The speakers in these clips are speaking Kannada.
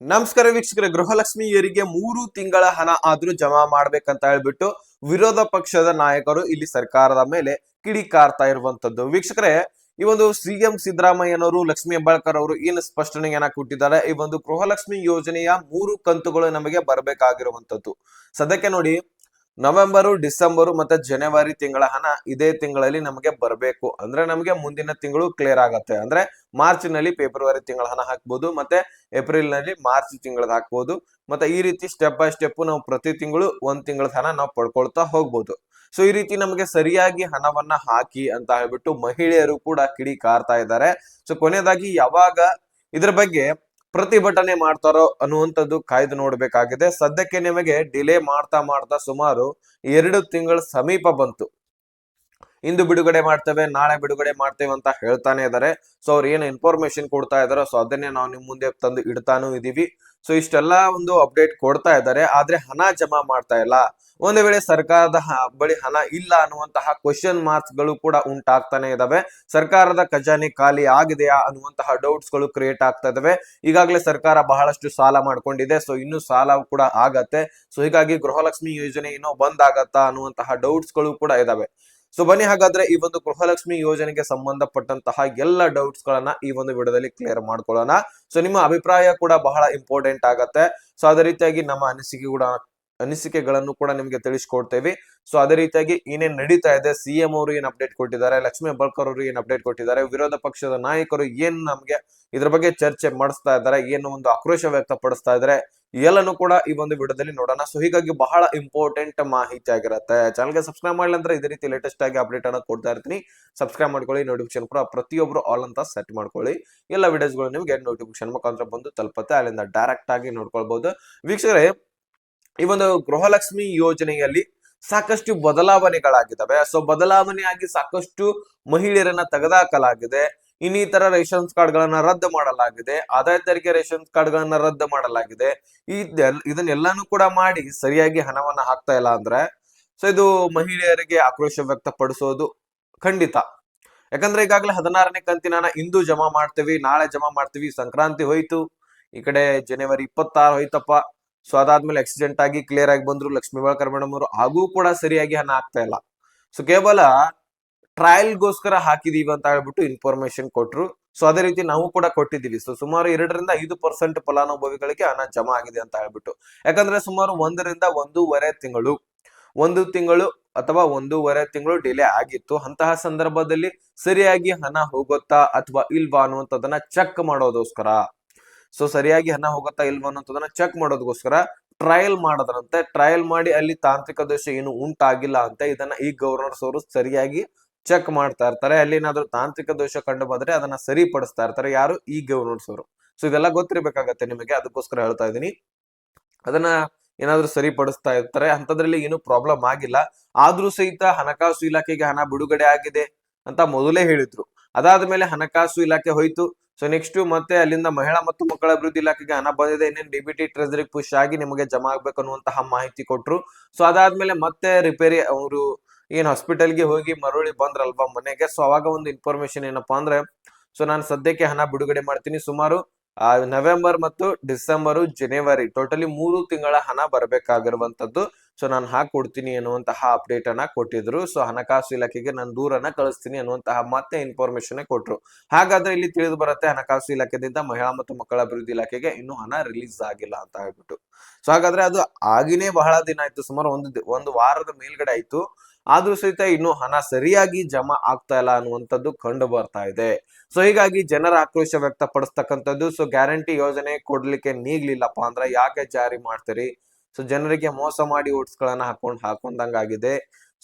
ನಮಸ್ಕಾರ ವೀಕ್ಷಕರೇ ಗೃಹಲಕ್ಷ್ಮಿಯರಿಗೆ ಮೂರು ತಿಂಗಳ ಹಣ ಆದ್ರೂ ಜಮಾ ಮಾಡ್ಬೇಕಂತ ಹೇಳ್ಬಿಟ್ಟು ವಿರೋಧ ಪಕ್ಷದ ನಾಯಕರು ಇಲ್ಲಿ ಸರ್ಕಾರದ ಮೇಲೆ ಕಿಡಿಕಾರ್ತಾ ಇರುವಂತದ್ದು. ವೀಕ್ಷಕರೇ, ಈ ಒಂದು ಸಿಎಂ ಸಿದ್ದರಾಮಯ್ಯನವರು, ಲಕ್ಷ್ಮಿ ಹೆಬ್ಬಾಳ್ಕರ್ ಅವರು ಏನು ಸ್ಪಷ್ಟನೆಯನ್ನ ಕೊಟ್ಟಿದ್ದಾರೆ? ಈ ಒಂದು ಗೃಹಲಕ್ಷ್ಮಿ ಯೋಜನೆಯ ಮೂರು ಕಂತುಗಳು ನಮಗೆ ಬರಬೇಕಾಗಿರುವಂತದ್ದು. ಸದ್ಯಕ್ಕೆ ನೋಡಿ ನವೆಂಬರು, ಡಿಸೆಂಬರು ಮತ್ತೆ ಜನವರಿ ತಿಂಗಳ ಹಣ ಇದೇ ತಿಂಗಳಲ್ಲಿ ನಮಗೆ ಬರಬೇಕು. ಅಂದ್ರೆ ನಮಗೆ ಮುಂದಿನ ತಿಂಗಳು ಕ್ಲಿಯರ್ ಆಗತ್ತೆ. ಅಂದ್ರೆ ಮಾರ್ಚ್ನಲ್ಲಿ ಫೆಬ್ರವರಿ ತಿಂಗಳ ಹಣ ಹಾಕ್ಬೋದು, ಮತ್ತೆ ಏಪ್ರಿಲ್ನಲ್ಲಿ ಮಾರ್ಚ್ ತಿಂಗಳದ ಹಾಕ್ಬೋದು, ಮತ್ತೆ ಈ ರೀತಿ ಸ್ಟೆಪ್ ಬೈ ಸ್ಟೆಪ್ ನಾವು ಪ್ರತಿ ತಿಂಗಳು ಒಂದ್ ತಿಂಗಳ ಹಣ ನಾವು ಪಡ್ಕೊಳ್ತಾ ಹೋಗ್ಬೋದು. ಸೊ ಈ ರೀತಿ ನಮಗೆ ಸರಿಯಾಗಿ ಹಣವನ್ನ ಹಾಕಿ ಅಂತ ಹೇಳ್ಬಿಟ್ಟು ಮಹಿಳೆಯರು ಕೂಡ ಕಿಡಿ ಕಾರ್ತಾ ಇದ್ದಾರೆ. ಸೊ ಕೊನೆಯದಾಗಿ ಯಾವಾಗ ಇದ್ರ ಬಗ್ಗೆ ಪ್ರತಿಭಟನೆ ಮಾಡ್ತಾರೋ ಅನ್ನುವಂಥದ್ದು ಕಾಯ್ದು ನೋಡಬೇಕಾಗಿದೆ. ಸದ್ಯಕ್ಕೆ ನಿಮಗೆ ಡಿಲೇ ಮಾಡ್ತಾ ಮಾಡ್ತಾ ಸುಮಾರು ಎರಡು ತಿಂಗಳ ಸಮೀಪ ಬಂತು. ಇಂದು ಬಿಡುಗಡೆ ಮಾಡ್ತೇವೆ, ನಾಳೆ ಬಿಡುಗಡೆ ಮಾಡ್ತೇವೆ ಅಂತ ಹೇಳ್ತಾನೆ ಇದ್ದಾರೆ ಸೊ ಅವ್ರು ಏನು ಇನ್ಫಾರ್ಮೇಶನ್ ಕೊಡ್ತಾ ಇದಾರೆ ಸೊ ಅದನ್ನೇ ನಾವು ನಿಮ್ ಮುಂದೆ ತಂದು ಇಡ್ತಾನೂ ಇದೀವಿ. ಸೊ ಇಷ್ಟೆಲ್ಲ ಒಂದು ಅಪ್ಡೇಟ್ ಕೊಡ್ತಾ ಇದ್ದಾರೆ ಆದ್ರೆ ಹಣ ಜಮಾ ಮಾಡ್ತಾ ಇಲ್ಲ. ಒಂದು ವೇಳೆ ಸರ್ಕಾರದ ಬಳಿ ಹಣ ಇಲ್ಲ ಅನ್ನುವಂತಹ ಕ್ವಶನ್ ಮಾರ್ಕ್ಸ್ಗಳು ಕೂಡ ಉಂಟಾಗ್ತಾನೆ ಇದಾವೆ. ಸರ್ಕಾರದ ಖಜಾನೆ ಖಾಲಿ ಆಗಿದೆಯಾ ಅನ್ನುವಂತಹ ಡೌಟ್ಸ್ಗಳು ಕ್ರಿಯೇಟ್ ಆಗ್ತಾ ಇದಾವೆ. ಈಗಾಗಲೇ ಸರ್ಕಾರ ಬಹಳಷ್ಟು ಸಾಲ ಮಾಡ್ಕೊಂಡಿದೆ ಸೊ ಇನ್ನು ಸಾಲ ಕೂಡ ಆಗತ್ತೆ. ಸೊ ಹೀಗಾಗಿ ಗೃಹಲಕ್ಷ್ಮಿ ಯೋಜನೆ ಏನೋ ಬಂದ್ ಆಗತ್ತಾ ಅನ್ನುವಂತಹ ಡೌಟ್ಸ್ಗಳು ಕೂಡ ಇದಾವೆ. ಸೊ ಬನ್ನಿ, ಹಾಗಾದ್ರೆ ಈ ಒಂದು ಗೃಹಲಕ್ಷ್ಮಿ ಯೋಜನೆಗೆ ಸಂಬಂಧಪಟ್ಟಂತಹ ಎಲ್ಲ ಡೌಟ್ಸ್ ಗಳನ್ನ ಈ ಒಂದು ವಿಡಿಯೋದಲ್ಲಿ ಕ್ಲಿಯರ್ ಮಾಡ್ಕೊಳ್ಳೋಣ. ಸೊ ನಿಮ್ಮ ಅಭಿಪ್ರಾಯ ಕೂಡ ಬಹಳ ಇಂಪಾರ್ಟೆಂಟ್ ಆಗತ್ತೆ. ಸೊ ಅದೇ ರೀತಿಯಾಗಿ ನಮ್ಮ ಅನಿಸಿಕೆ ಕೂಡ, ಅನಿಸಿಕೆಗಳನ್ನು ಕೂಡ ನಿಮ್ಗೆ ತಿಳಿಸ್ಕೊಡ್ತೇವೆ. ಸೊ ಅದೇ ರೀತಿಯಾಗಿ ಏನೇನ್ ನಡೀತಾ ಇದೆ ಸಿಎಂ ಅವರು ಏನ್ ಅಪ್ಡೇಟ್ ಕೊಟ್ಟಿದ್ದಾರೆ, ಲಕ್ಷ್ಮೀ ಬಲ್ಕರ್ ಅವರು ಏನ್ ಅಪ್ಡೇಟ್ ಕೊಟ್ಟಿದ್ದಾರೆ, ವಿರೋಧ ಪಕ್ಷದ ನಾಯಕರು ಏನ್ ನಮ್ಗೆ ಇದ್ರ ಬಗ್ಗೆ ಚರ್ಚೆ ಮಾಡಿಸ್ತಾ ಇದ್ದಾರೆ, ಏನು ಒಂದು ಆಕ್ರೋಶ ವ್ಯಕ್ತಪಡಿಸ್ತಾ ಇದ್ದಾರೆ ಎಲ್ಲನೂ ಕೂಡ ಈ ಒಂದು ವಿಡಿಯೋದಲ್ಲಿ ನೋಡೋಣ. ಸೊ ಹೀಗಾಗಿ ಬಹಳ ಇಂಪಾರ್ಟೆಂಟ್ ಮಾಹಿತಿ ಆಗಿರುತ್ತೆ. ಚಾನಲ್ಗೆ ಸಬ್ಸ್ಕ್ರೈಬ್ ಮಾಡಿಲ್ಲ ಅಂದ್ರೆ ಇದೇ ರೀತಿ ಲೇಟೆಸ್ಟ್ ಆಗಿ ಅಪ್ಡೇಟ್ ಅನ್ನ ಕೊಡ್ತಾ ಇರ್ತೀನಿ. ಸಬ್ಸ್ಕ್ರೈಬ್ ಮಾಡ್ಕೊಳ್ಳಿ ನೋಟಿಫಿಕೇಶನ್ ಕೂಡ ಪ್ರತಿಯೊಬ್ರು ಆಲ್ ಅಂತ ಸೆಟ್ ಮಾಡ್ಕೊಳ್ಳಿ. ಎಲ್ಲ ವಿಡಿಯೋಸ್ಗಳು ನಿಮಗೆ ನೋಟಿಫಿಕೇಶನ್ ಮುಖಾಂತರ ಬಂದು ತಲುಪುತ್ತೆ. ಅಲ್ಲಿಂದ ಡೈರೆಕ್ಟ್ ಆಗಿ ನೋಡ್ಕೊಳ್ಬಹುದು ವೀಕ್ಷಕರೇ, ಈ ಒಂದು ಗೃಹಲಕ್ಷ್ಮಿ ಯೋಜನೆಯಲ್ಲಿ ಸಾಕಷ್ಟು ಬದಲಾವಣೆಗಳಾಗಿದ್ದಾವೆ. ಸೊ ಬದಲಾವಣೆಯಾಗಿ ಸಾಕಷ್ಟು ಮಹಿಳೆಯರನ್ನ ತೆಗೆದುಹಾಕಲಾಗಿದೆ ಇನ್ನಿತರ ಕಾರ್ಡ್ ಗಳನ್ನ ರದ್ದು ಮಾಡಲಾಗಿದೆ. ಆದಾಯ ತೆರಿಗೆ ರೇಷನ್ ಕಾರ್ಡ್ ಗಳನ್ನ ರದ್ದು ಮಾಡಲಾಗಿದೆ. ಇದನ್ನೆಲ್ಲಾನು ಕೂಡ ಮಾಡಿ ಸರಿಯಾಗಿ ಹಣವನ್ನ ಹಾಕ್ತಾ ಇಲ್ಲ ಅಂದ್ರೆ, ಸೊ ಇದು ಮಹಿಳೆಯರಿಗೆ ಆಕ್ರೋಶ ವ್ಯಕ್ತಪಡಿಸೋದು ಖಂಡಿತ. ಯಾಕಂದ್ರೆ ಈಗಾಗಲೇ ಹದಿನಾರನೇ ಕಂತಿನ ಇಂದು ಜಮಾ ಮಾಡ್ತೀವಿ, ನಾಳೆ ಜಮಾ ಮಾಡ್ತೀವಿ, ಸಂಕ್ರಾಂತಿ ಹೋಯ್ತು, ಈ ಕಡೆ ಜನವರಿ ಇಪ್ಪತ್ತಾರು ಹೋಯ್ತಪ್ಪ. ಸೊ ಅದಾದ್ಮೇಲೆ ಆಕ್ಸಿಡೆಂಟ್ ಆಗಿ ಕ್ಲಿಯರ್ ಆಗಿ ಬಂದ್ರು ಲಕ್ಷ್ಮೀ ಬಾಳ್ಕರ್ ಮೇಡಮ್ ಅವರು, ಹಾಗೂ ಕೂಡ ಸರಿಯಾಗಿ ಹಣ ಆಗ್ತಾ ಇಲ್ಲ. ಸೊ ಕೇವಲ ಟ್ರಯಲ್ಗೋಸ್ಕರ ಹಾಕಿದೀವಿ ಅಂತ ಹೇಳ್ಬಿಟ್ಟು ಇನ್ಫಾರ್ಮೇಶನ್ ಕೊಟ್ರು. ಸೊ ಅದೇ ರೀತಿ ನಾವು ಕೂಡ ಕೊಟ್ಟಿದ್ದೀವಿ. ಸೊ ಸುಮಾರು ಎರಡರಿಂದ ಐದು ಪರ್ಸೆಂಟ್ ಫಲಾನುಭವಿಗಳಿಗೆ ಹಣ ಜಮಾ ಆಗಿದೆ ಅಂತ ಹೇಳ್ಬಿಟ್ಟು. ಯಾಕಂದ್ರೆ ಸುಮಾರು ಒಂದರಿಂದ ಒಂದೂವರೆ ತಿಂಗಳು, ಒಂದು ತಿಂಗಳು ಅಥವಾ ಒಂದೂವರೆ ತಿಂಗಳು ಡಿಲೇ ಆಗಿತ್ತು. ಅಂತಹ ಸಂದರ್ಭದಲ್ಲಿ ಸರಿಯಾಗಿ ಹಣ ಹೋಗುತ್ತಾ ಅಥವಾ ಇಲ್ವಾ ಅನ್ನುವಂಥದ್ದನ್ನ ಚೆಕ್ ಮಾಡೋದೋಸ್ಕರ. ಸೊ ಸರಿಯಾಗಿ ಹಣ ಹೋಗುತ್ತಾ ಇಲ್ವಾ ಅನ್ನೋದನ್ನ ಚೆಕ್ ಮಾಡೋದಕ್ಕೋಸ್ಕರ ಟ್ರಯಲ್ ಮಾಡೋದ್ರಂತೆ. ಟ್ರಯಲ್ ಮಾಡಿ ಅಲ್ಲಿ ತಾಂತ್ರಿಕ ದೋಷ ಏನು ಉಂಟಾಗಿಲ್ಲ ಅಂತ ಇದನ್ನ ಈ ಗವರ್ನರ್ಸ್ ಅವರು ಸರಿಯಾಗಿ ಚೆಕ್ ಮಾಡ್ತಾ ಇರ್ತಾರೆ ಅಲ್ಲಿ ಏನಾದ್ರು ತಾಂತ್ರಿಕ ದೋಷ ಕಂಡು ಬಂದ್ರೆ ಅದನ್ನ ಸರಿಪಡಿಸ್ತಾ ಇರ್ತಾರೆ. ಯಾರು? ಈ ಗವರ್ನರ್ಸ್ ಅವರು. ಸೊ ಇದೆಲ್ಲ ಗೊತ್ತಿರ್ಬೇಕಾಗತ್ತೆ ನಿಮಗೆ. ಅದಕ್ಕೋಸ್ಕರ ಹೇಳ್ತಾ ಇದೀನಿ ಅದನ್ನ ಏನಾದ್ರು ಸರಿಪಡಿಸ್ತಾ ಇರ್ತಾರೆ. ಅಂತದ್ರಲ್ಲಿ ಏನು ಪ್ರಾಬ್ಲಮ್ ಆಗಿಲ್ಲ. ಆದ್ರೂ ಸಹಿತ ಹಣಕಾಸು ಇಲಾಖೆಗೆ ಹಣ ಬಿಡುಗಡೆ ಆಗಿದೆ ಅಂತ ಮೊದಲೇ ಹೇಳಿದ್ರು. ಅದಾದ ಮೇಲೆ ಹಣಕಾಸು ಇಲಾಖೆ ಹೋಯ್ತು. ಸೊ ನೆಕ್ಸ್ಟ್ ಮತ್ತೆ ಅಲ್ಲಿಂದ ಮಹಿಳಾ ಮತ್ತು ಮಕ್ಕಳ ಅಭಿವೃದ್ಧಿ ಇಲಾಖೆಗೆ ಹಣ ಬಂದಿದೆ. ಇನ್ನೇನು ಡಿ ಬಿ ಟಿ ಪುಷ್ ಆಗಿ ನಿಮಗೆ ಜಮಾ ಆಗ್ಬೇಕು ಅನ್ನುವಂತಹ ಮಾಹಿತಿ ಕೊಟ್ರು. ಸೊ ಅದಾದ್ಮೇಲೆ ಮತ್ತೆ ರಿಪೇರಿ ಅವರು ಏನ್ ಹಾಸ್ಪಿಟಲ್ಗೆ ಹೋಗಿ ಮರಳಿ ಬಂದ್ರಲ್ವಾ ಮನೆಗೆ? ಸೊ ಅವಾಗ ಒಂದು ಇನ್ಫಾರ್ಮೇಶನ್ ಏನಪ್ಪಾ ಅಂದ್ರೆ ಸೊ ನಾನು ಸದ್ಯಕ್ಕೆ ಹಣ ಬಿಡುಗಡೆ ಮಾಡ್ತೀನಿ. ಸುಮಾರು ನವೆಂಬರ್ ಮತ್ತು ಡಿಸೆಂಬರ್ ಜನವರಿ ಟೋಟಲಿ ಮೂರು ತಿಂಗಳ ಹಣ ಬರಬೇಕಾಗಿರುವಂತದ್ದು ಸೊ ನಾನು ಹಾಕೊಡ್ತೀನಿ ಅನ್ನುವಂತಹ ಅಪ್ಡೇಟ್ ಅನ್ನ ಕೊಟ್ಟಿದ್ರು. ಸೊ ಹಣಕಾಸು ಇಲಾಖೆಗೆ ನಾನು ದೂರನ್ನ ಕಳಿಸ್ತೀನಿ ಅನ್ನುವಂತಹ ಮತ್ತೆ ಇನ್ಫಾರ್ಮೇಶನ್ ಕೊಟ್ರು. ಹಾಗಾದ್ರೆ ಇಲ್ಲಿ ತಿಳಿದು ಬರುತ್ತೆ, ಹಣಕಾಸು ಇಲಾಖೆದಿಂದ ಮಹಿಳಾ ಮತ್ತು ಮಕ್ಕಳ ಅಭಿವೃದ್ಧಿ ಇಲಾಖೆಗೆ ಇನ್ನು ಹಣ ರಿಲೀಸ್ ಆಗಿಲ್ಲ ಅಂತ ಹೇಳ್ಬಿಟ್ಟು. ಸೊ ಹಾಗಾದ್ರೆ ಅದು ಆಗಿನೇ ಬಹಳ ದಿನ ಆಯ್ತು. ಸುಮಾರು ಒಂದು ಒಂದು ವಾರದ ಮೇಲ್ಗಡೆ ಆಯ್ತು. ಆದ್ರೂ ಸಹಿತ ಇನ್ನು ಹಣ ಸರಿಯಾಗಿ ಜಮಾ ಆಗ್ತಾ ಇಲ್ಲ ಅನ್ನುವಂಥದ್ದು ಕಂಡು ಬರ್ತಾ ಇದೆ. ಸೊ ಹೀಗಾಗಿ ಜನರ ಆಕ್ರೋಶ ವ್ಯಕ್ತಪಡಿಸ್ತಕ್ಕಂಥದ್ದು. ಸೊ ಗ್ಯಾರಂಟಿ ಯೋಜನೆ ಕೊಡ್ಲಿಕ್ಕೆ ನೀಗ್ಲಿಲ್ಲಪ್ಪ ಅಂದ್ರೆ ಯಾಕೆ ಜಾರಿ ಮಾಡ್ತೀರಿ? ಸೊ ಜನರಿಗೆ ಮೋಸ ಮಾಡಿ ಓಟ್ಸ್ ಗಳನ್ನ ಹಾಕೊಂಡ್ ಹಾಕೊಂಡಂಗಾಗಿದೆ.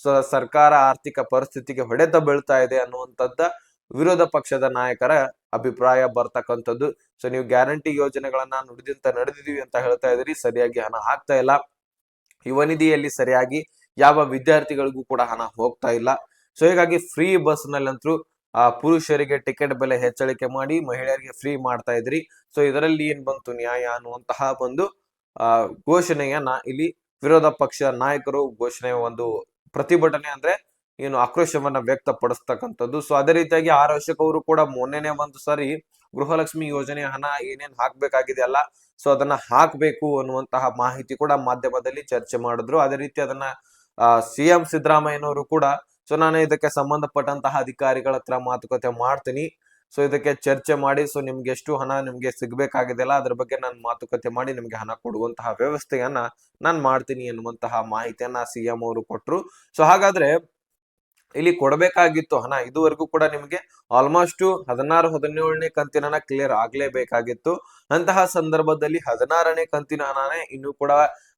ಸೊ ಸರ್ಕಾರ ಆರ್ಥಿಕ ಪರಿಸ್ಥಿತಿಗೆ ಹೊಡೆತ ಬೀಳ್ತಾ ಇದೆ ಅನ್ನುವಂಥದ್ದ ವಿರೋಧ ಪಕ್ಷದ ನಾಯಕರ ಅಭಿಪ್ರಾಯ ಬರ್ತಕ್ಕಂಥದ್ದು. ಸೊ ನೀವು ಗ್ಯಾರಂಟಿ ಯೋಜನೆಗಳನ್ನ ನುಡಿದಂತ ನಡೆದಿದೀವಿ ಅಂತ ಹೇಳ್ತಾ ಇದ್ರಿ ಸರಿಯಾಗಿ ಹಣ ಆಗ್ತಾ ಇಲ್ಲ. ಯುವ ನಿಧಿಯಲ್ಲಿ ಸರಿಯಾಗಿ ಯಾವ ವಿದ್ಯಾರ್ಥಿಗಳಿಗೂ ಕೂಡ ಹಣ ಹೋಗ್ತಾ ಇಲ್ಲ. ಸೊ ಹೀಗಾಗಿ ಫ್ರೀ ಬಸ್ ನಲ್ಲಂತೂ ಪುರುಷರಿಗೆ ಟಿಕೆಟ್ ಬೆಲೆ ಹೆಚ್ಚಳಿಕೆ ಮಾಡಿ ಮಹಿಳೆಯರಿಗೆ ಫ್ರೀ ಮಾಡ್ತಾ ಇದ್ರಿ. ಸೊ ಇದರಲ್ಲಿ ಏನ್ ಬಂತು ನ್ಯಾಯ ಅನ್ನುವಂತಹ ಒಂದು ಘೋಷಣೆಯನ್ನ ಇಲ್ಲಿ ವಿರೋಧ ಪಕ್ಷ ನಾಯಕರು ಘೋಷಣೆ ಒಂದು ಪ್ರತಿಭಟನೆ ಅಂದ್ರೆ ಏನು ಆಕ್ರೋಶವನ್ನ ವ್ಯಕ್ತಪಡಿಸ್ತಕ್ಕಂಥದ್ದು. ಸೊ ಅದೇ ರೀತಿಯಾಗಿ ಆರ್ ಅವರು ಕೂಡ ಮೊನ್ನೆನೆ ಒಂದು ಸಾರಿ ಗೃಹಲಕ್ಷ್ಮಿ ಯೋಜನೆ ಹಣ ಏನೇನ್ ಹಾಕ್ಬೇಕಾಗಿದೆ ಅಲ್ಲ ಸೊ ಅದನ್ನ ಹಾಕ್ಬೇಕು ಅನ್ನುವಂತಹ ಮಾಹಿತಿ ಕೂಡ ಮಾಧ್ಯಮದಲ್ಲಿ ಚರ್ಚೆ ಮಾಡಿದ್ರು. ಅದೇ ರೀತಿ ಅದನ್ನ ಸಿಎಂ ಸಿದ್ದರಾಮಯ್ಯನವರು ಕೂಡ, ಸೊ, ನಾನು ಇದಕ್ಕೆ ಸಂಬಂಧಪಟ್ಟಂತಹ ಅಧಿಕಾರಿಗಳ ಹತ್ರ ಮಾತುಕತೆ ಮಾಡ್ತೀನಿ. ಸೊ, ಇದಕ್ಕೆ ಚರ್ಚೆ ಮಾಡಿ. ಸೊ, ನಿಮ್ಗೆ ಎಷ್ಟು ಹಣ ನಿಮ್ಗೆ ಸಿಗ್ಬೇಕಾಗಿದೆಯಲ್ಲ, ಅದ್ರ ಬಗ್ಗೆ ನಾನು ಮಾತುಕತೆ ಮಾಡಿ ನಿಮ್ಗೆ ಹಣ ಕೊಡುವಂತಹ ವ್ಯವಸ್ಥೆಯನ್ನ ನಾನ್ ಮಾಡ್ತೀನಿ ಎನ್ನುವಂತಹ ಮಾಹಿತಿಯನ್ನ ಸಿಎಂ ಅವರು ಕೊಟ್ರು. ಸೊ, ಹಾಗಾದ್ರೆ ಇಲ್ಲಿ ಕೊಡಬೇಕಾಗಿತ್ತು ಹಣ ಇದುವರೆಗೂ ಕೂಡ ನಿಮ್ಗೆ ಆಲ್ಮೋಸ್ಟ್ ಹದಿನಾರು, ಹದಿನೇಳನೇ ಕಂತಿನ ಕ್ಲಿಯರ್ ಆಗ್ಲೇಬೇಕಾಗಿತ್ತು. ಅಂತಹ ಸಂದರ್ಭದಲ್ಲಿ ಹದಿನಾರನೇ ಕಂತಿನ ಹಣನೇ ಇನ್ನೂ ಕೂಡ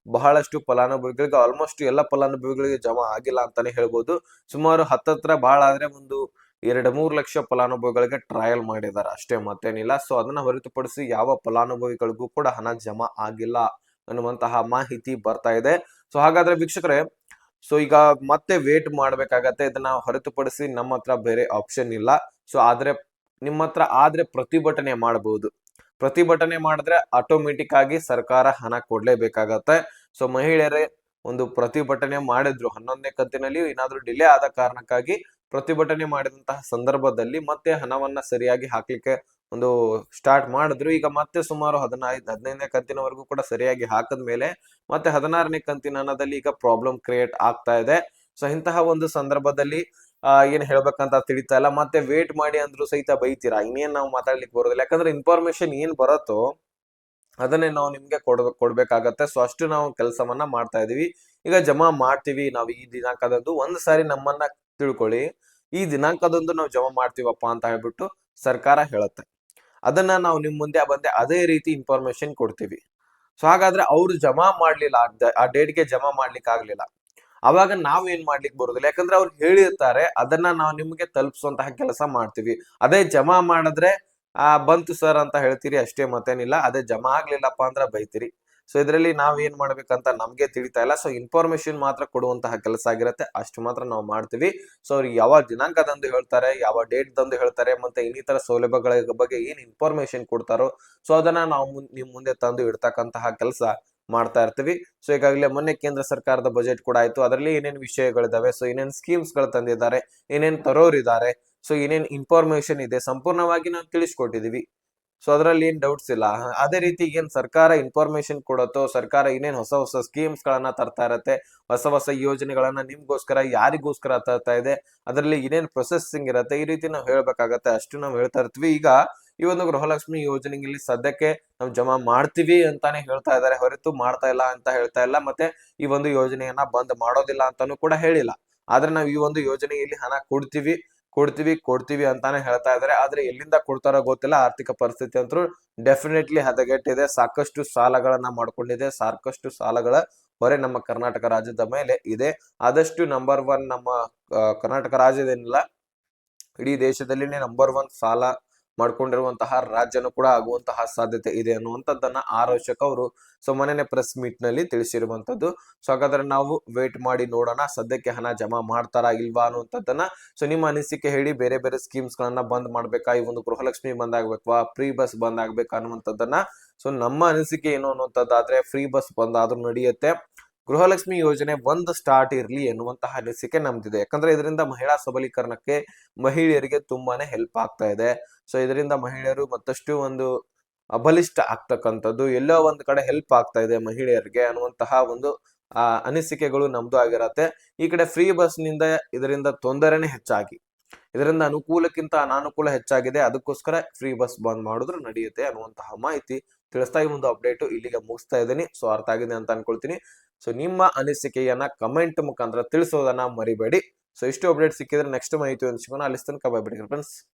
ಬಹಳಷ್ಟು ಫಲಾನುಭವಿಗಳಿಗೆ ಆಲ್ಮೋಸ್ಟ್ ಎಲ್ಲ ಫಲಾನುಭವಿಗಳಿಗೆ ಜಮಾ ಆಗಿಲ್ಲ ಅಂತಾನೆ ಹೇಳ್ಬೋದು. ಸುಮಾರು ಹತ್ತತ್ರ ಬಹಳ ಆದ್ರೆ ಒಂದು ಎರಡು ಮೂರು ಲಕ್ಷ ಫಲಾನುಭವಿಗಳಿಗೆ ಟ್ರಯಲ್ ಮಾಡಿದ್ದಾರೆ ಅಷ್ಟೇ ಮತ್ತೇನಿಲ್ಲ. ಸೊ ಅದನ್ನ ಹೊರತುಪಡಿಸಿ ಯಾವ ಫಲಾನುಭವಿಗಳಿಗೂ ಕೂಡ ಹಣ ಜಮಾ ಆಗಿಲ್ಲ ಅನ್ನುವಂತಹ ಮಾಹಿತಿ ಬರ್ತಾ ಇದೆ. ಸೊ ಹಾಗಾದ್ರೆ ವೀಕ್ಷಕರೇ ಸೊ ಈಗ ಮತ್ತೆ ವೇಟ್ ಮಾಡ್ಬೇಕಾಗತ್ತೆ. ಇದನ್ನ ಹೊರತುಪಡಿಸಿ ನಮ್ಮ ಹತ್ರ ಬೇರೆ ಆಪ್ಷನ್ ಇಲ್ಲ. ಸೊ ಆದ್ರೆ, ನಿಮ್ಮ ಹತ್ರ ಆದ್ರೆ ಪ್ರತಿಭಟನೆ ಮಾಡಬಹುದು ಪ್ರತಿಭಟನೆ ಮಾಡಿದ್ರೆ ಆಟೋಮೆಟಿಕ್ ಆಗಿ ಸರ್ಕಾರ ಹಣ ಕೊಡ್ಲೇಬೇಕಾಗತ್ತೆ. ಸೊ ಮಹಿಳೆಯರೇ ಒಂದು ಪ್ರತಿಭಟನೆ ಮಾಡಿದ್ರು, ಹನ್ನೊಂದನೇ ಕಂತಿನಲ್ಲಿ ಏನಾದ್ರೂ ಡಿಲೇ ಆದ ಕಾರಣಕ್ಕಾಗಿ ಪ್ರತಿಭಟನೆ ಮಾಡಿದಂತಹ ಸಂದರ್ಭದಲ್ಲಿ ಮತ್ತೆ ಹಣವನ್ನ ಸರಿಯಾಗಿ ಹಾಕ್ಲಿಕ್ಕೆ ಒಂದು ಸ್ಟಾರ್ಟ್ ಮಾಡಿದ್ರು. ಈಗ ಮತ್ತೆ ಸುಮಾರು ಹದಿನೈದು, ಹದಿನೈದನೇ ಕಂತಿನವರೆಗೂ ಕೂಡ ಸರಿಯಾಗಿ ಹಾಕದ ಮೇಲೆ ಮತ್ತೆ ಹದಿನಾರನೇ ಕಂತಿನ ಹಣದಲ್ಲಿ ಈಗ ಪ್ರಾಬ್ಲಮ್ ಕ್ರಿಯೇಟ್ ಆಗ್ತಾ ಇದೆ. ಸೊ ಇಂತಹ ಒಂದು ಸಂದರ್ಭದಲ್ಲಿ ಏನ್ ಹೇಳ್ಬೇಕಂತ ತಿಳಿತಾ ಇಲ್ಲ. ಮತ್ತೆ ವೇಟ್ ಮಾಡಿ ಅಂದ್ರೂ ಸಹಿತ ಬೈತೀರಾ? ಇನ್ನೇನ್ ನಾವು ಮಾತಾಡ್ಲಿಕ್ಕೆ ಬರೋದಿಲ್ಲ. ಯಾಕಂದ್ರೆ ಇನ್ಫಾರ್ಮೇಶನ್ ಏನ್ ಬರತ್ತೋ ಅದನ್ನೇ ನಾವು ನಿಮ್ಗೆ ಕೊಡ್, ಕೊಡ್ಬೇಕಾಗತ್ತೆ. ಸೊ ಅಷ್ಟು ನಾವು ಕೆಲಸವನ್ನ ಮಾಡ್ತಾ ಇದೀವಿ. ಈಗ ಜಮಾ ಮಾಡ್ತೀವಿ ನಾವು ಈ ದಿನಾಂಕದಂದು. ಒಂದ್ ಸಾರಿ ನಮ್ಮನ್ನ ತಿಳ್ಕೊಳ್ಳಿ. ಈ ದಿನಾಂಕದಂದು ನಾವು ಜಮಾ ಮಾಡ್ತೀವಪ್ಪ ಅಂತ ಹೇಳ್ಬಿಟ್ಟು ಸರ್ಕಾರ ಹೇಳುತ್ತೆ. ಅದನ್ನ ನಾವು ನಿಮ್ ಮುಂದೆ ಬಂದೆ ಅದೇ ರೀತಿ ಇನ್ಫಾರ್ಮೇಶನ್ ಕೊಡ್ತೀವಿ. ಸೊ ಹಾಗಾದ್ರೆ ಅವ್ರು ಜಮಾ ಮಾಡ್ಲಿಲ್ಲ. ಆ ಡೇಟ್ಗೆ ಜಮಾ ಮಾಡ್ಲಿಕ್ಕೆ ಆಗ್ಲಿಲ್ಲ ಅವಾಗ ನಾವು ಏನ್ ಮಾಡ್ಲಿಕ್ಕೆ ಬರೋದಿಲ್ಲ. ಯಾಕಂದ್ರೆ ಅವ್ರು ಹೇಳಿರ್ತಾರೆ, ಅದನ್ನ ನಾವು ನಿಮ್ಗೆ ತಲುಪಿಸುವಂತಹ ಕೆಲಸ ಮಾಡ್ತೀವಿ. ಅದೇ ಜಮಾ ಮಾಡಿದ್ರೆ, ಆ, ಬಂತು ಸರ್ ಅಂತ ಹೇಳ್ತೀರಿ, ಅಷ್ಟೇ ಮತ್ತೇನಿಲ್ಲ. ಅದೇ ಜಮಾ ಆಗ್ಲಿಲ್ಲಪ್ಪ ಅಂದ್ರೆ ಬೈತೀರಿ. ಸೊ ಇದರಲ್ಲಿ ನಾವ್ ಏನ್ ಮಾಡ್ಬೇಕಂತ ನಮ್ಗೆ ತಿಳಿತಾ ಇಲ್ಲ. ಸೊ ಇನ್ಫಾರ್ಮೇಶನ್ ಮಾತ್ರ ಕೊಡುವಂತಹ ಕೆಲಸ ಆಗಿರುತ್ತೆ. ಅಷ್ಟು ಮಾತ್ರ ನಾವು ಮಾಡ್ತೀವಿ. ಸೊ ಅವ್ರು ಯಾವ ದಿನಾಂಕದಂದು ಹೇಳ್ತಾರೆ, ಯಾವ ಡೇಟ್ ದಂದು ಹೇಳ್ತಾರೆ, ಮತ್ತೆ ಇನ್ನಿತರ ಸೌಲಭ್ಯಗಳ ಬಗ್ಗೆ ಏನ್ ಇನ್ಫಾರ್ಮೇಶನ್ ಕೊಡ್ತಾರೋ, ಸೊ, ಅದನ್ನ ನಾವು ನಿಮ್ ಮುಂದೆ ತಂದು ಇಡ್ತಕ್ಕಂತಹ ಕೆಲಸ. ಮಾಡ್ತಾ ಇರ್ತೀವಿ. ಸೊ ಈಗಾಗಲೇ ಮೊನ್ನೆ ಕೇಂದ್ರ ಸರ್ಕಾರದ ಬಜೆಟ್ ಕೂಡ ಆಯ್ತು. ಅದರಲ್ಲಿ ಏನೇನು ವಿಷಯಗಳಿದಾವೆ? ಸೊ ಏನೇನು ಸ್ಕೀಮ್ಸ್ಗಳು ತಂದಿದ್ದಾರೆ? ಏನೇನು ತರೋರಿದ್ದಾರೆ? ಸೊ ಏನೇನು ಇನ್ಫಾರ್ಮೇಶನ್ ಇದೆ? ಸಂಪೂರ್ಣವಾಗಿ ನಾವು ತಿಳಿಸ್ಕೊಟ್ಟಿದೀವಿ. ಸೊ ಅದರಲ್ಲಿ ಏನ್ ಡೌಟ್ಸ್ ಇಲ್ಲ. ಅದೇ ರೀತಿ ಏನ್ ಸರ್ಕಾರ ಇನ್ಫಾರ್ಮೇಶನ್ ಕೊಡತ್ತೋ, ಸರ್ಕಾರ ಏನೇನು ಹೊಸ ಹೊಸ ಸ್ಕೀಮ್ಸ್ ಗಳನ್ನ ತರ್ತಾ ಇರತ್ತೆ, ಹೊಸ ಹೊಸ ಯೋಜನೆಗಳನ್ನ ನಿಮ್ಗೋಸ್ಕರ, ಯಾರಿಗೋಸ್ಕರ ತರ್ತಾ ಇದೆ, ಅದರಲ್ಲಿ ಏನೇನು ಪ್ರೊಸೆಸಿಂಗ್ ಇರತ್ತೆ, ಈ ರೀತಿ ನಾವು ಹೇಳ್ಬೇಕಾಗತ್ತೆ. ಅಷ್ಟು ನಾವು ಹೇಳ್ತಾ ಇರ್ತೀವಿ. ಈಗ ಈ ಒಂದು ಗೃಹಲಕ್ಷ್ಮಿ ಯೋಜನೆಯಲ್ಲಿ ಸದ್ಯಕ್ಕೆ ನಾವು ಜಮಾ ಮಾಡ್ತೀವಿ ಅಂತಾನೆ ಹೇಳ್ತಾ ಇದ್ದಾರೆ. ಹೊರತು ಮಾಡ್ತಾ ಇಲ್ಲ ಅಂತ ಹೇಳ್ತಾ ಇಲ್ಲ. ಮತ್ತೆ ಈ ಒಂದು ಯೋಜನೆಯನ್ನ ಬಂದ್ ಮಾಡೋದಿಲ್ಲ ಅಂತಾನು ಕೂಡ ಹೇಳಿಲ್ಲ. ಆದ್ರೆ ನಾವು ಈ ಒಂದು ಯೋಜನೆಯಲ್ಲಿ ಹಣ ಕೊಡ್ತೀವಿ. ಕೊಡ್ತೀವಿ ಕೊಡ್ತೀವಿ ಅಂತಾನೆ ಹೇಳ್ತಾ ಇದಾರೆ ಆದ್ರೆ ಎಲ್ಲಿಂದ ಕೊಡ್ತಾರೋ ಗೊತ್ತಿಲ್ಲ. ಆರ್ಥಿಕ ಪರಿಸ್ಥಿತಿ ಅಂತೂ ಡೆಫಿನೆಟ್ಲಿ ಹದಗೆಟ್ಟಿದೆ. ಸಾಕಷ್ಟು ಸಾಲಗಳನ್ನ ಮಾಡ್ಕೊಂಡಿದೆ. ಸಾಕಷ್ಟು ಸಾಲಗಳ ಹೊರೆ ನಮ್ಮ ಕರ್ನಾಟಕ ರಾಜ್ಯದ ಮೇಲೆ ಇದೆ. ಆದಷ್ಟು ನಂಬರ್ ಒನ್ ನಮ್ಮ ಕರ್ನಾಟಕ ರಾಜ್ಯದೇನಿಲ್ಲ ಇಡೀ ದೇಶದಲ್ಲಿನೇ ನಂಬರ್ ಒನ್ ಸಾಲ ಮಾಡ್ಕೊಂಡಿರುವಂತಹ ರಾಜ್ಯನೂ ಕೂಡ ಆಗುವಂತಹ ಸಾಧ್ಯತೆ ಇದೆ ಅನ್ನುವಂಥದ್ದನ್ನ ಆರೋಚಕ ಅವರು ಸೊ ಪ್ರೆಸ್ ಮೀಟ್ನಲ್ಲಿ ತಿಳಿಸಿರುವಂತದ್ದು ಸೊ ಹಾಗಾದ್ರೆ ನಾವು ವೇಟ್ ಮಾಡಿ ನೋಡೋಣ, ಸದ್ಯಕ್ಕೆ ಹಣ ಜಮಾ ಮಾಡ್ತಾರಾ ಇಲ್ವಾ ಅನ್ನುವಂಥದ್ದನ್ನ. ಸೊ ನಿಮ್ಮ ಅನಿಸಿಕೆ ಹೇಳಿ ಬೇರೆ ಬೇರೆ ಸ್ಕೀಮ್ಸ್ ಗಳನ್ನ ಬಂದ್ ಮಾಡ್ಬೇಕಾ? ಈ ಒಂದು ಗೃಹಲಕ್ಷ್ಮಿ ಬಂದ್ ಆಗ್ಬೇಕಾ ಫ್ರೀ ಬಸ್ ಬಂದ್ ಆಗ್ಬೇಕಾ ಅನ್ನುವಂಥದ್ದನ್ನ. ಸೊ ನಮ್ಮ ಅನಿಸಿಕೆ ಏನು ಅನ್ನುವಂಥದ್ದಾದ್ರೆ ಫ್ರೀ ಬಸ್ ಬಂದ್ ನಡೆಯುತ್ತೆ. ಗೃಹಲಕ್ಷ್ಮಿ ಯೋಜನೆ ಒಂದು ಸ್ಟಾರ್ಟ್ ಇರಲಿ ಎನ್ನುವಂತಹ ಅನಿಸಿಕೆ ನಮ್ದಿದೆ. ಯಾಕಂದ್ರೆ ಇದರಿಂದ ಮಹಿಳಾ ಸಬಲೀಕರಣಕ್ಕೆ ಮಹಿಳೆಯರಿಗೆ ತುಂಬಾನೇ ಹೆಲ್ಪ್ ಆಗ್ತಾ ಇದೆ. ಸೊ ಇದರಿಂದ ಮಹಿಳೆಯರು ಮತ್ತಷ್ಟು ಒಂದು ಬಲಿಷ್ಠ ಆಗ್ತಕ್ಕಂಥದ್ದು, ಎಲ್ಲೋ ಒಂದ್ ಕಡೆ ಹೆಲ್ಪ್ ಆಗ್ತಾ ಇದೆ ಮಹಿಳೆಯರಿಗೆ ಅನ್ನುವಂತಹ ಒಂದು, ಆ, ಅನಿಸಿಕೆಗಳು ನಮ್ದು ಆಗಿರತ್ತೆ. ಈ ಕಡೆ ಫ್ರೀ ಬಸ್ನಿಂದ ಇದರಿಂದ ತೊಂದರೆನೇ ಹೆಚ್ಚಾಗಿ. ಇದರಿಂದ ಅನುಕೂಲಕ್ಕಿಂತ ಅನಾನುಕೂಲ ಹೆಚ್ಚಾಗಿದೆ. ಅದಕ್ಕೋಸ್ಕರ ಫ್ರೀ ಬಸ್ ಬಂದ್ ಮಾಡಿದ್ರು ನಡೆಯುತ್ತೆ ಅನ್ನುವಂತಹ ಮಾಹಿತಿ ತಿಳಿಸ್ತಾ ಈ ಒಂದು ಅಪ್ಡೇಟ್ ಇಲ್ಲಿಗೆ ಮುಗಿಸ್ತಾ ಇದ್ದೀನಿ. ಸೊ ಅರ್ಥ ಆಗಿದೆ ಅಂತ ಅನ್ಕೊಳ್ತೀನಿ. ಸೊ ನಿಮ್ಮ ಅನಿಸಿಕೆಯನ್ನ ಕಮೆಂಟ್ ಮುಖಾಂತರ ತಿಳಿಸೋದನ್ನ ಮರಿಬೇಡಿ. ಸೊ ಇಷ್ಟು ಅಪ್ಡೇಟ್ ಸಿಕ್ಕಿದ್ರೆ ನೆಕ್ಸ್ಟ್ ಮಾಹಿತಿ ಸಿಗೋಣ. ಅಲ್ಲಿ ತನಕ ಫ್ರೆಂಡ್ಸ್